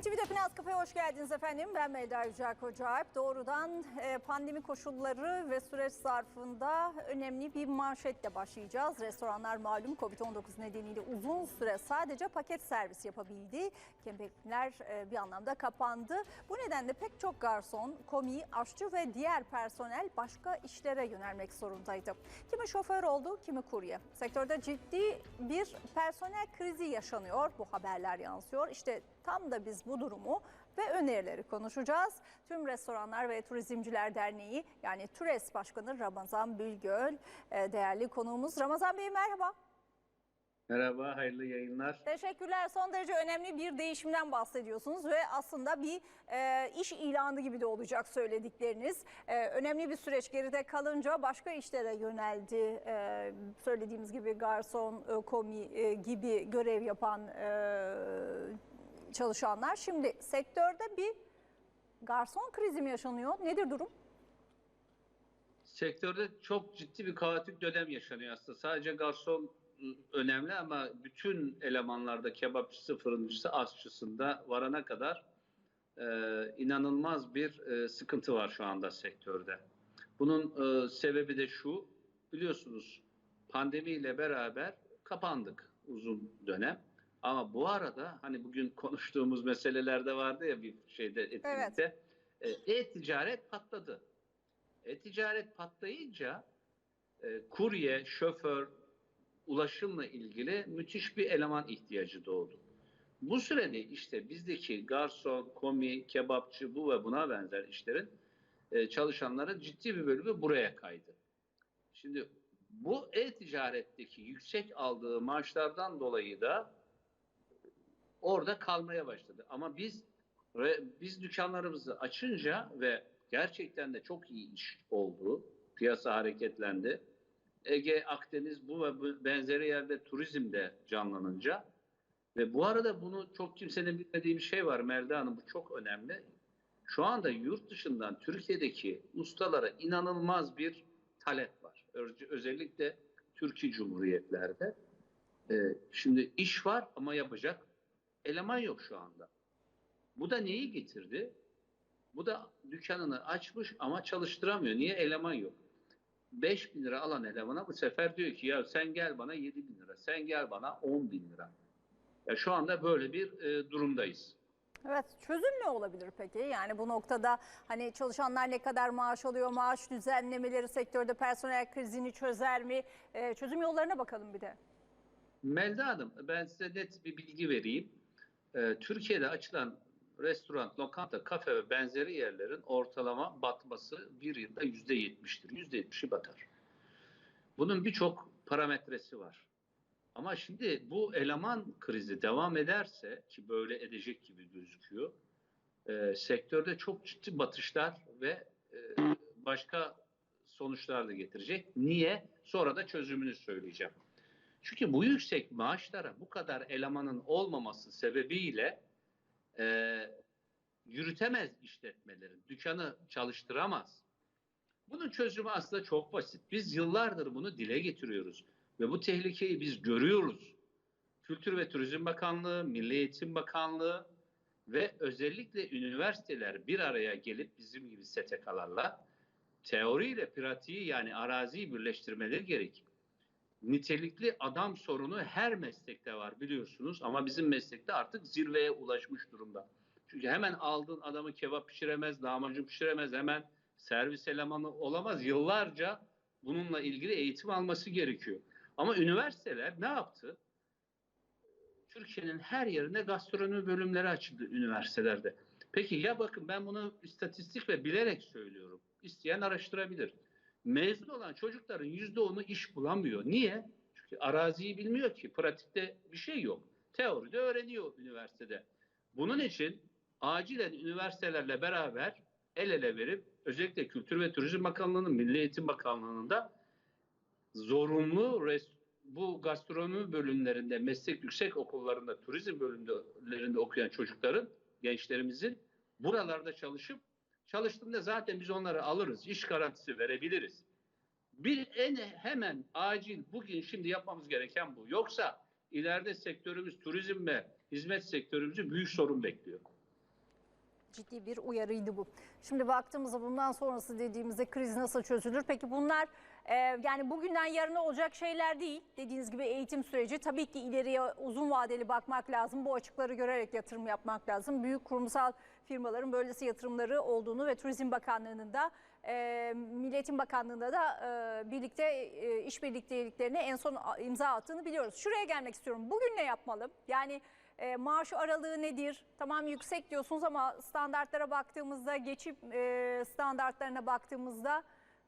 NTV'de Finans Kafe'ye hoş geldiniz efendim. Ben Melda Yücel Kocaalp. Doğrudan e, pandemi koşulları ve süreç zarfında önemli bir manşetle başlayacağız. Restoranlar malum Covid-19 nedeniyle uzun süre sadece paket servis yapabildi. Kempekler e, bir anlamda kapandı. Bu nedenle pek çok garson, komi, aşçı ve diğer personel başka işlere yönelmek zorundaydı. Kimi şoför oldu, kimi kurye. Sektörde ciddi bir personel krizi yaşanıyor. Bu haberler yansıyor. İşte tam da biz bu durumu ve önerileri konuşacağız. Tüm Restoranlar ve Turizmciler Derneği yani TÜRES Başkanı Ramazan Bülgöl e, değerli konuğumuz. Ramazan Bey merhaba. Merhaba, hayırlı yayınlar. Teşekkürler. Son derece önemli bir değişimden bahsediyorsunuz ve aslında bir e, iş ilanı gibi de olacak söyledikleriniz. E, önemli bir süreç geride kalınca başka işlere yöneldi. E, söylediğimiz gibi garson, e, komi e, gibi görev yapan e, çalışanlar. Şimdi sektörde bir garson krizi mi yaşanıyor? Nedir durum? Sektörde çok ciddi bir kaotik dönem yaşanıyor aslında. Sadece garson önemli ama bütün elemanlarda kebapçısı, fırıncısı, aşçısında varana kadar e, inanılmaz bir e, sıkıntı var şu anda sektörde. Bunun e, sebebi de şu, biliyorsunuz pandemiyle beraber kapandık uzun dönem. Ama bu arada hani bugün konuştuğumuz meselelerde vardı ya bir şeyde etkinlikte. e, E-ticaret patladı. E-ticaret patlayınca e, kurye, şoför, ulaşımla ilgili müthiş bir eleman ihtiyacı doğdu. Bu sürede işte bizdeki garson, komi, kebapçı bu ve buna benzer işlerin e, çalışanların ciddi bir bölümü buraya kaydı. Şimdi bu e-ticaretteki yüksek aldığı maaşlardan dolayı da orada kalmaya başladı. Ama biz biz dükkanlarımızı açınca ve gerçekten de çok iyi iş oldu. Piyasa hareketlendi. Ege, Akdeniz bu ve benzeri yerde turizm de canlanınca ve bu arada bunu çok kimsenin bilmediği bir şey var Melda Hanım bu çok önemli. Şu anda yurt dışından Türkiye'deki ustalara inanılmaz bir talep var. Öz- Özellikle Türkiye Cumhuriyetlerde. Ee, şimdi iş var ama yapacak eleman yok şu anda. Bu da neyi getirdi? Bu da dükkanını açmış ama çalıştıramıyor. Niye? Eleman yok. 5 bin lira alan elemana bu sefer diyor ki ya sen gel bana 7 bin lira, sen gel bana 10 bin lira. Ya şu anda böyle bir e, durumdayız. Evet, çözüm ne olabilir peki? Yani bu noktada hani çalışanlar ne kadar maaş alıyor, maaş düzenlemeleri sektörde personel krizini çözer mi? Ee, çözüm yollarına bakalım bir de. Melda Hanım ben size net bir bilgi vereyim. Ee, Türkiye'de açılan restoran, lokanta, kafe ve benzeri yerlerin ortalama batması bir yılda yüzde yetmiştir. Yüzde yetmişi batar. Bunun birçok parametresi var. Ama şimdi bu eleman krizi devam ederse ki böyle edecek gibi gözüküyor. e, sektörde çok ciddi batışlar ve e, başka sonuçlar da getirecek. Niye? Sonra da çözümünü söyleyeceğim. Çünkü bu yüksek maaşlara bu kadar elemanın olmaması sebebiyle e, yürütemez işletmeleri, dükkanı çalıştıramaz. Bunun çözümü aslında çok basit. Biz yıllardır bunu dile getiriyoruz ve bu tehlikeyi biz görüyoruz. Kültür ve Turizm Bakanlığı, Milli Eğitim Bakanlığı ve özellikle üniversiteler bir araya gelip bizim gibi STK'larla teoriyle pratiği yani araziyi birleştirmeleri gerek nitelikli adam sorunu her meslekte var biliyorsunuz ama bizim meslekte artık zirveye ulaşmış durumda. Çünkü hemen aldığın adamı kebap pişiremez, lahmacun pişiremez, hemen servis elemanı olamaz. Yıllarca bununla ilgili eğitim alması gerekiyor. Ama üniversiteler ne yaptı? Türkiye'nin her yerinde gastronomi bölümleri açıldı üniversitelerde. Peki ya bakın ben bunu istatistik ve bilerek söylüyorum. İsteyen araştırabilir mezun olan çocukların yüzde onu iş bulamıyor. Niye? Çünkü araziyi bilmiyor ki. Pratikte bir şey yok. Teoride öğreniyor üniversitede. Bunun için acilen üniversitelerle beraber el ele verip özellikle Kültür ve Turizm Bakanlığı'nın, Milli Eğitim Bakanlığı'nın da zorunlu bu gastronomi bölümlerinde, meslek yüksek okullarında, turizm bölümlerinde okuyan çocukların, gençlerimizin buralarda çalışıp Çalıştığında zaten biz onları alırız. iş garantisi verebiliriz. Bir en hemen acil bugün şimdi yapmamız gereken bu. Yoksa ileride sektörümüz turizm ve hizmet sektörümüzü büyük sorun bekliyor. ciddi bir uyarıydı bu. Şimdi baktığımızda bundan sonrası dediğimizde kriz nasıl çözülür? Peki bunlar e, yani bugünden yarına olacak şeyler değil. Dediğiniz gibi eğitim süreci tabii ki ileriye uzun vadeli bakmak lazım. Bu açıkları görerek yatırım yapmak lazım. Büyük kurumsal firmaların böylesi yatırımları olduğunu ve Turizm Bakanlığı'nın da e, Bakanlığı'nda da e, birlikte e, iş birlikteliklerine en son imza attığını biliyoruz. Şuraya gelmek istiyorum. Bugün ne yapmalı? Yani e, maaş aralığı nedir? Tamam yüksek diyorsunuz ama standartlara baktığımızda, geçip e, standartlarına baktığımızda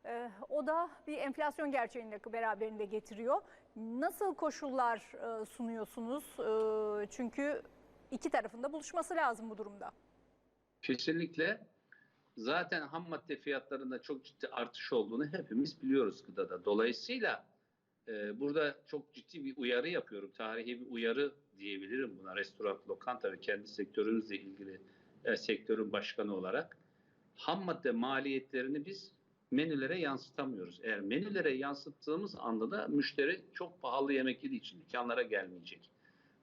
e, o da bir enflasyon gerçeğini de beraberinde getiriyor. Nasıl koşullar e, sunuyorsunuz? E, çünkü iki tarafında buluşması lazım bu durumda. Kesinlikle. Zaten ham madde fiyatlarında çok ciddi artış olduğunu hepimiz biliyoruz gıdada. Dolayısıyla e, burada çok ciddi bir uyarı yapıyorum. Tarihi bir uyarı diyebilirim buna. Restoran, lokanta ve kendi sektörümüzle ilgili e, sektörün başkanı olarak. Ham madde maliyetlerini biz menülere yansıtamıyoruz. Eğer menülere yansıttığımız anda da müşteri çok pahalı yemek yediği için dükkanlara gelmeyecek.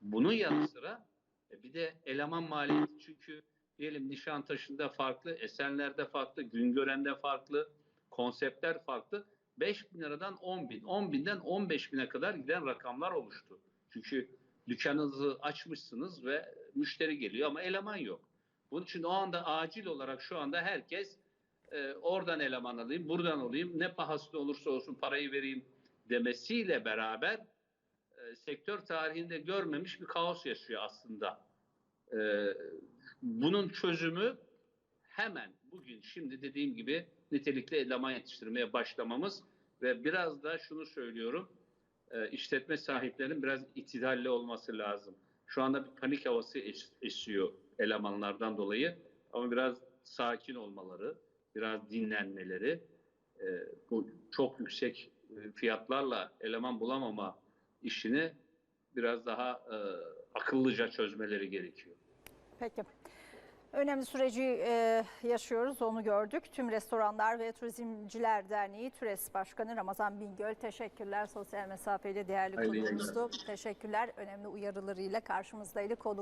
Bunun yanı sıra e, bir de eleman maliyeti çünkü diyelim Nişantaşı'nda farklı, Esenler'de farklı, Güngören'de farklı, konseptler farklı. 5 bin liradan 10 bin, 10 binden 15 bine kadar giden rakamlar oluştu. Çünkü dükkanınızı açmışsınız ve müşteri geliyor ama eleman yok. Bunun için o anda acil olarak şu anda herkes e, oradan eleman alayım, buradan alayım, ne pahasına olursa olsun parayı vereyim demesiyle beraber e, sektör tarihinde görmemiş bir kaos yaşıyor aslında. E, bunun çözümü hemen bugün şimdi dediğim gibi nitelikli eleman yetiştirmeye başlamamız ve biraz da şunu söylüyorum e, işletme sahiplerinin biraz itidalli olması lazım. Şu anda bir panik havası es- esiyor elemanlardan dolayı ama biraz sakin olmaları, biraz dinlenmeleri, e, bu çok yüksek e, fiyatlarla eleman bulamama işini biraz daha e, akıllıca çözmeleri gerekiyor. Peki. Önemli süreci e, yaşıyoruz, onu gördük. Tüm Restoranlar ve Turizmciler Derneği TÜRES Başkanı Ramazan Bingöl teşekkürler. Sosyal mesafeli değerli konuğumuzdu. Teşekkürler. Önemli uyarılarıyla karşımızdaydı. Konu